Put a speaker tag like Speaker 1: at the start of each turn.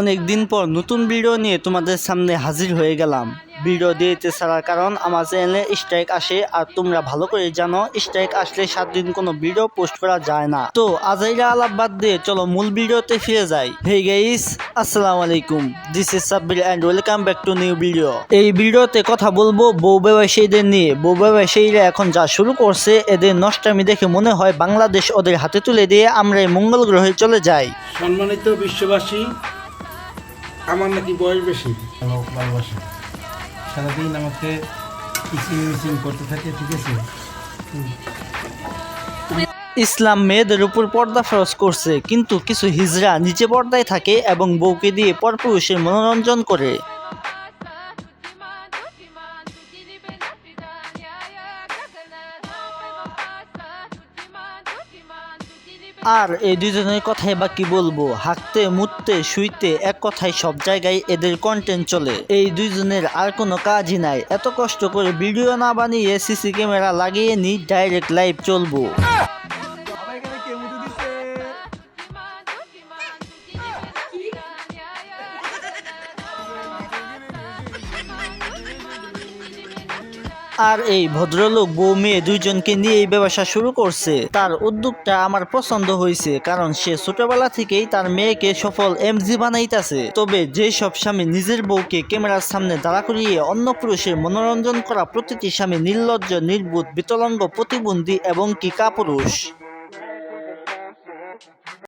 Speaker 1: অনেক দিন পর নতুন ভিডিও নিয়ে তোমাদের সামনে হাজির হয়ে গেলাম। ভিডিও দিতে ছাড়ার কারণ আমার চ্যানেলে স্ট্রাইক আসে আর তোমরা ভালো করে জানো স্ট্রাইক আসলে সাত দিন কোনো ভিডিও পোস্ট করা যায় না। তো আজাইরা আলাপ বাদ দিয়ে চলো মূল ভিডিওতে ফিরে যাই। হে গাইস আসসালামু আলাইকুম। This is Sabbir and welcome back to new video এই ভিডিওতে কথা বলব বউ ব্যবসায়ীদের নিয়ে। বউ ব্যবসায়ীরা এখন যা শুরু করছে, এদের নষ্টামি দেখে মনে হয় বাংলাদেশ ওদের হাতে তুলে দিয়ে আমরা এই মঙ্গল গ্রহে চলে যাই।
Speaker 2: সম্মানিত বিশ্ববাসী আমার নাকি বয়স বেশি। ভালোবাসে সারাদিন আমাকে কিচিং মিচিং করতে থাকে ঠিক আছে?
Speaker 1: ইসলাম মেয়েদের উপর পর্দা ফরজ করছে কিন্তু কিছু হিজরা নিচে পর্দায় থাকে এবং বউকে দিয়ে পরপুরুষের মনোরঞ্জন করে। আর এই দুজনের কথাই বা কি বলব? হাঁকতে মুততে, শুইতে এক কথায় সব জায়গায় এদের কন্টেন্ট চলে। এই দুইজনের আর কোনো কাজই নাই। এত কষ্ট করে ভিডিও না বানিয়ে সিসি ক্যামেরা লাগিয়ে নি ডাইরেক্ট লাইভ চলবো। আর এই ভদ্রলোক বউ মেয়ে দুইজনকে নিয়ে এই ব্যবসা শুরু করছে। তার উদ্যোগটা আমার পছন্দ হয়েছে, কারণ সে ছোটবেলা থেকেই তার মেয়েকে সফল এমজি বানাইতেছে। তবে যে সব স্বামী নিজের বউকে ক্যামেরার সামনে দাঁড়া করিয়ে অন্য পুরুষের মনোরঞ্জন করা প্রতিটি স্বামী নির্লজ্জ, নির্বুধ, বিতলঙ্গ, প্রতিবন্ধী এবং কি কাপুরুষ।